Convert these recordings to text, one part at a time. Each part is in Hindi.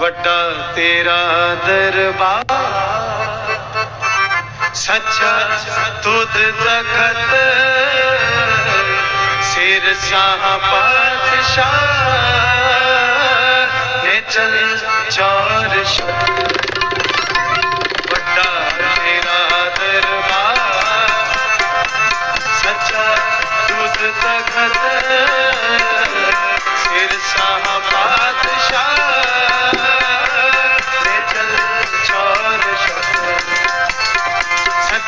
बटा तेरा दरबार। सच्चा तुद तखत। सिर शाह पातशाह ने चल चौर बटा तेरा दरबार। सच्चा तुद तखत।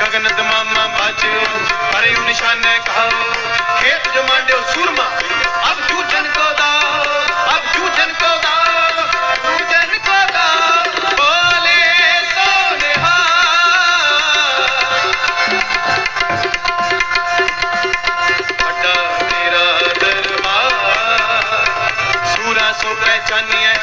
ਗਗਨ ਦਮਾਮਾ ਬਾਜਿਓ ਪਰਿਉ ਨਿਸ਼ਾਨੇ ਕਹਾਓ ਖੇਤ ਜਮਾਂਡਿਓ ਸੂਰਮਾ। कन्या